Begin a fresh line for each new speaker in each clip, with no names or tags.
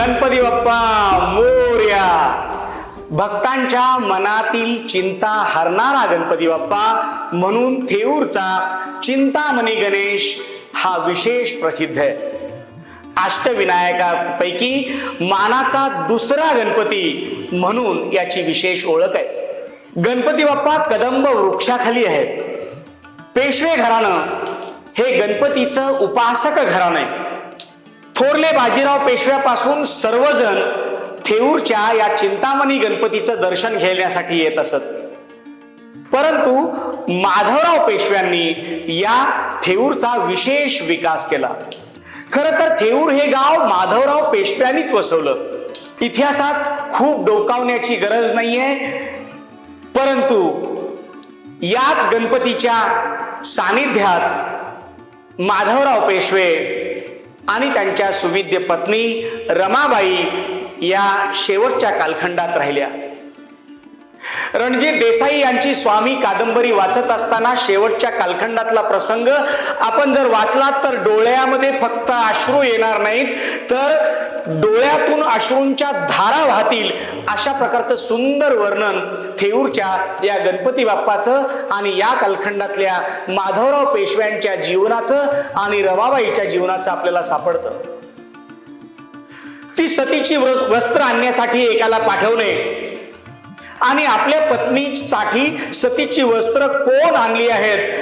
गणपती बाप्पा मोर्या. भक्तांच्या मनातील चिंता हरणारा गणपती बाप्पा म्हणून थेऊरचा चिंतामणी गणेश हा विशेष प्रसिद्ध आहे. अष्टविनायकापैकी मानाचा दुसरा गणपती म्हणून याची विशेष ओळख आहे. गणपती बाप्पा कदंब वृक्षाखाली आहेत. पेशवे घराणं हे गणपतीचं उपासक घराणं आहे. थोरले बाजीराव पेशव्यापासून सर्वजण थेऊरच्या या चिंतामणी गणपतीचं दर्शन घेण्यासाठी येत असत. परंतु माधवराव पेशव्यांनी या थेऊरचा विशेष विकास केला. खर तर थेऊर हे गाव माधवराव पेशव्यांनीच वसवलं. इतिहासात खूप डोकावण्याची गरज नाहीये. परंतु याच गणपतीच्या सानिध्यात माधवराव पेशवे आणि त्यांच्या सुविद्य पत्नी रमाबाई या शेवटच्या कालखंडात राहिल्या. रणजित देसाई यांची स्वामी कादंबरी वाचत असताना शेवटच्या कालखंडातला प्रसंग आपण जर वाचलात तर डोळ्यामध्ये फक्त अश्रू येणार नाहीत तर डोळ्यातून अश्रूंच्या धारा वाहतील अशा प्रकारचं सुंदर वर्णन थेऊरच्या या गणपती बाप्पाचं आणि या कालखंडातल्या माधवराव पेशव्यांच्या जीवनाचं आणि रमाबाईच्या जीवनाचं आपल्याला सापडतं. ती सतीची वस्त्र आणण्यासाठी एकाला पाठवणे आणि आपल्या पत्नीसाठी सतीची वस्त्र कोण आणली आहेत?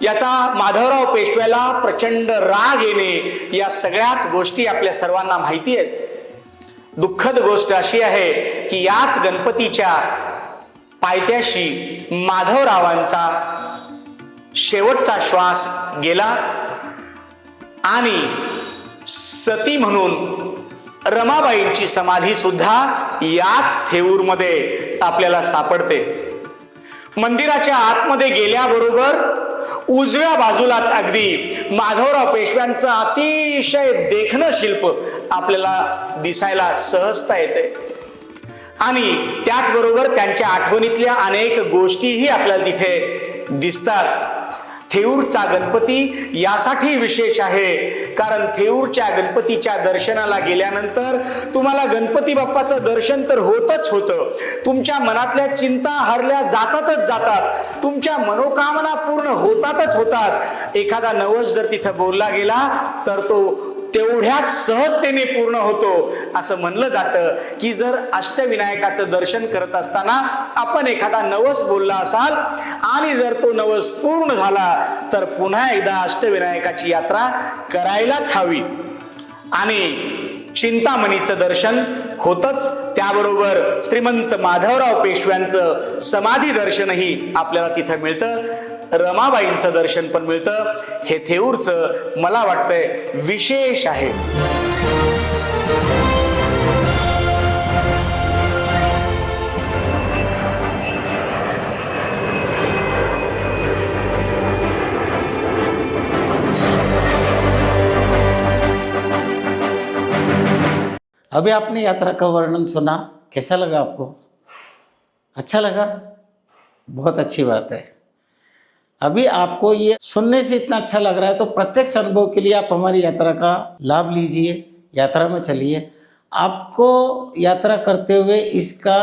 याचा माधवराव पेशव्याला प्रचंड राग येणे या सगळ्याच गोष्टी आपल्या सर्वांना माहिती आहेत. दुःखद गोष्ट अशी आहे की याच गणपतीच्या पायथ्याशी माधवरावांचा शेवटचा श्वास गेला आणि सती म्हणून रमाबाईंची समाधी सुद्धा याच थेऊरमध्ये आपल्याला सापडते. मंदिराच्या आतमध्ये गेल्याबरोबर उजव्या बाजूलाच अगदी माधवराव पेशव्यांचं अतिशय देखणं शिल्प आपल्याला दिसायला सहजता येते. आणि त्याचबरोबर त्यांच्या आठवणीतल्या अनेक गोष्टीही आपल्याला तिथे दिसतात. थेऊरचा गणपती यासाठी विशेष आहे. कारण थेऊरच्या गणपतीच्या दर्शनाला गेल्यानंतर तुम्हाला गणपती बाप्पाचं दर्शन तर होतच होतं. तुमच्या मनातल्या चिंता हरल्या जातातच जातात. तुमच्या मनोकामना पूर्ण होतातच होतात. एखादा नवस जर तिथं बोलला गेला तर तो तेवढ्याच सहजतेने पूर्ण होतो. असं म्हणलं जातं की जर अष्टविनायकाचं दर्शन करत असताना आपण एखादा नवस बोलला असाल आणि जर तो नवस पूर्ण झाला तर पुन्हा एकदा अष्टविनायकाची यात्रा करायलाच हवी. आणि चिंतामणीचं दर्शन होतच. त्याबरोबर श्रीमंत माधवराव पेशव्यांचं समाधी दर्शनही आपल्याला तिथं मिळतं. रमाबाईंचं दर्शन पण मिळतं. हे थेऊरचं मला वाटतंय विशेष आहे.
अभी आपने यात्रा का वर्णन सुना? कैसा लगा आपको? अच्छा लगा? बहुत अच्छी बात है। अभी आपको ये सुनने से इतना अच्छा लग रहा है तो प्रत्यक्ष अनुभव के लिए आप हमारी यात्रा का लाभ लीजिए, यात्रा में चलिए। आपको यात्रा करते हुए इसका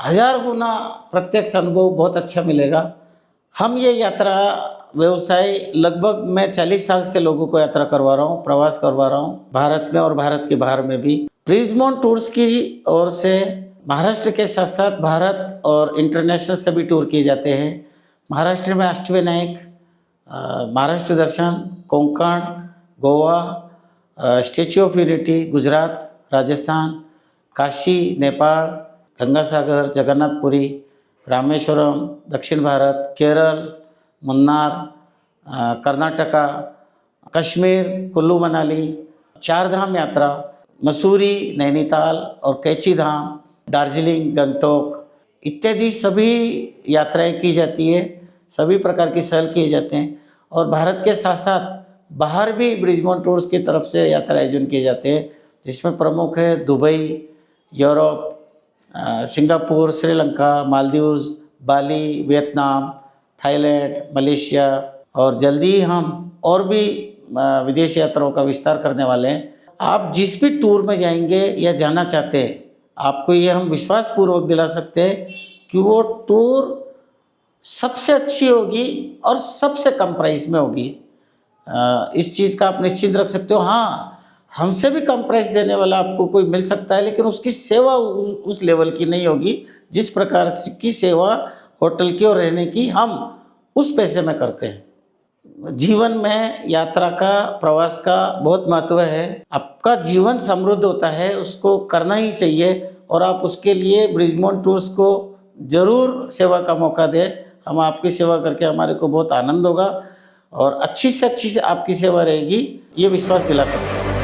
हज़ार गुना प्रत्यक्ष अनुभव बहुत अच्छा मिलेगा। हम ये यात्रा व्यवसाय लगभग मैं चालीस साल से लोगों को यात्रा करवा रहा हूँ, प्रवास करवा रहा हूँ, भारत में और भारत के बाहर में भी। प्रिजमोन टूर्स की ओर से महाराष्ट्र के साथ साथ भारत और इंटरनेशनल सभी टूर किए जाते हैं। महाराष्ट्र में अष्टविनायक महाराष्ट्र दर्शन, Konkan, Goa Statue of Unity Gujarat, Rajasthan, Kashi Nepal Gangasagar, Jagannathpuri, Rameswaram, दक्षिण भारत, केरल, मुन्नार कर्नाटका, कश्मीर, कुल्लू मनाली, चार धाम यात्रा, मसूरी, नैनीताल और कैची धाम, दार्जिलिंग, गंगटोक, इत्यादि सभी यात्राएँ की जाती है। सभी प्रकार की सहल किए जाते हैं। और भारत के साथ साथ बाहर भी ब्रिजमोन टूर्स की तरफ़ से यात्रा आयोजन किए जाते हैं, जिसमें प्रमुख है Dubai, Europe Singapore, Sri Lanka, Maldives, Bali, Vietnam, Thailand, Malaysia और जल्दी ही हम और भी विदेश यात्राओं का विस्तार करने वाले हैं। आप जिस भी टूर में जाएँगे या जाना चाहते हैं, आपको ये हम विश्वासपूर्वक दिला सकते हैं कि वो टूर सबसे अच्छी होगी और सबसे कम प्राइस में होगी। इस चीज़ का आप निश्चित रख सकते हो। हाँ हमसे भी कम प्राइस देने वाला आपको कोई मिल सकता है लेकिन उसकी सेवा उस, उस लेवल की नहीं होगी। जिस प्रकार की सेवा होटल की और रहने की हम उस पैसे में करते हैं। जीवन में यात्रा का प्रवास का बहुत महत्व है। आपका जीवन समृद्ध होता है उसको करना ही चाहिए और आप उसके लिए ब्रिजमोन टूर्स को ज़रूर सेवा का मौका दें। हम आपकी सेवा करके हमारे को बहुत आनंद होगा और अच्छी से अच्छी से आपकी सेवा रहेगी ये विश्वास दिला सकते हैं।